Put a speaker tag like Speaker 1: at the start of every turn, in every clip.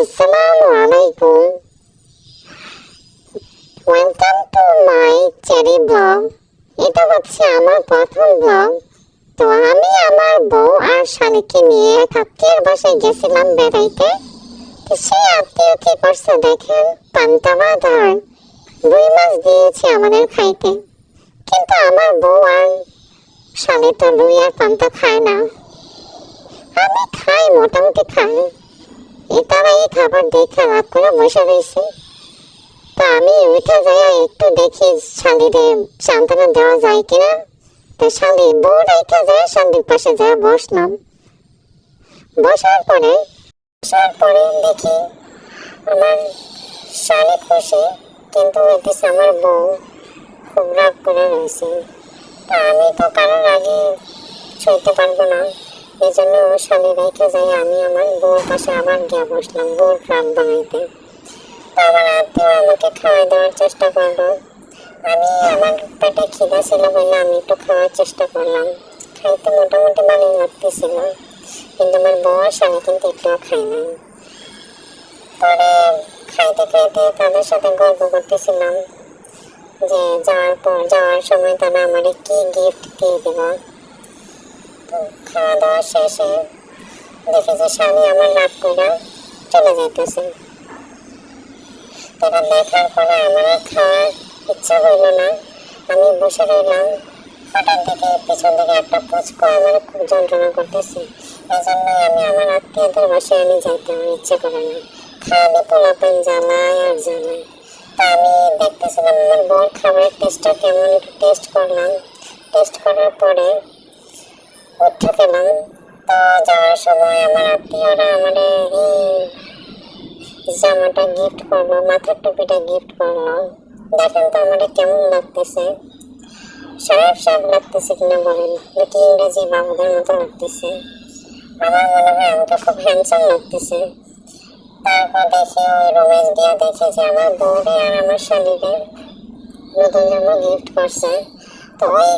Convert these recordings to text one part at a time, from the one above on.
Speaker 1: আসসালামু আলাইকুম। Welcome to my cherry blog এটা হচ্ছে আমার প্রথম ব্লগ তো আমি আমার বউ আর শালিকে নিয়ে এক আত্মীয়ের বাসায় গেছিলাম বেড়াইতে। তো সেই আত্মীয় কি করছে দেখেন? পান্তা ভাত আর রুই মাছ দিয়েছে আমাদের খাইতে। কিন্তু আমার বউ আর শালি তো রুই আর পান্তা খায় না। আমি খাই, মোটামুটি খাই। এ এই খাবার দেখে লাভ বসে রয়েছে। তো আমি উঠে যাই একটু দেখি শালিরে সান্ত্বনা দেওয়া যায় কিনা। তো শালি বউ রেখে যায়, শালির পাশে যায়, বসলাম। বসার পরে বসার পরে দেখি আমার শালি খুশি, কিন্তু হইতেছে আমার বউ খুব রাগ করে রয়েছে। আমি তো কারোর আগে সইতে পারব না। এই জন্য শালি রেখে যাই আমি আমার বউর পাশে আবার গিয়ে বসলাম বউর রাগ বানাইতে। তো আমার আত্মীয় আমাকে খাওয়াই দেওয়ার চেষ্টা করল। আমি আমার পেটে খিদা ছিল বলে আমি একটু খাওয়ার চেষ্টা করলাম। খাইতে মোটামুটি ভালোই লাগতেছিল, কিন্তু আমার বউ আর স্বামী কিন্তু একটুও খাই নাই। পরে খাইতে খাইতে তাদের সাথে গল্প করতেছিলাম যে যাওয়ার পর, যাওয়ার সময় তারা আমারে কি গিফট দিয়ে দেব খাওয়া দাওয়া শেষে দেখি যে স্বামী আমার রাগ করে চলে যাইতেছে। তারা দেখার পরে আমার খাওয়ার ইচ্ছা হইল না। আমি বসে রইলাম। হঠাৎ দেখে পিছন থেকে একটা পুচকো আমার খুব যন্ত্রণা করতেছে। এই জন্যই আমি আমার আত্মীয়দের বাসায় আমি যাইতে আমার ইচ্ছে করে না। খাওয়ালে পোলাপেন জ্বালায় আর জ্বালায়। তা আমি দেখতেছিলাম আমার বর খাবারের টেস্টটা কেমন একটু টেস্ট করলাম। টেস্ট করার পরে উঠে গেলাম। তো যাওয়ার সময় আমার আত্মীয়রা আমার এই জামাটা গিফট করল, মাথার টুপিটা গিফট করল। দেখেন তো আমার কেমন লাগতেছে। সাহেব সাহেব লাগতেছে কিনা বলেন, নাকি ইংরেজি বাবুদের মতো লাগতেছে। আমার মনে হয় আমাকে খুব হ্যান্ডসাম লাগতেছে। তারপর দেখি ওই রমেশ দিয়া দেখে যে আমার বউরে আর আমার শালিরে নতুন জামা গিফট করছে। তো ওই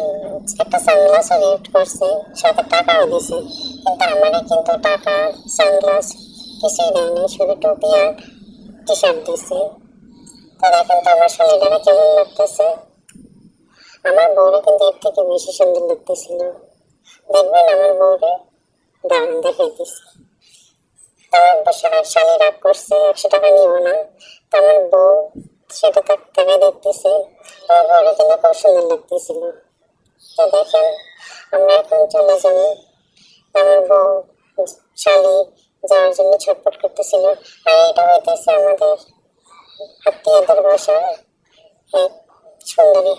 Speaker 1: একটা সানগ্লাসও গিফট করছে, সাথে টাকাও দিছে। কিন্তু আমারে কিন্তু টাকা সানগ্লাস কিছুই দেয়নি শুধু টুপি আর টি শার্ট দিছে। তো দেখেন তো আমার শালিটারে কেমন লাগতেছে। আমার বউরে কিন্তু এর থেকে বেশি সুন্দর লাগতেছিল। দেখবেন আমার বউরে দাঁড়ান দেখে দিছি। আমার বসার শালি রাগ করছে, একশো টাকা নিব না। তো আমার বউ সেটা তার টাকা দেখতেছি। আমার বউরে কিন্তু খুব সুন্দর লাগতেছিল। তো দেখেন, আমরা এখন চলে যাব আমার বউ, শালি যাওয়ার জন্য ছটপট করতেছিল। আর এটা হইতেছে আমাদের আত্মীয়দের বাসা। এক সুন্দরী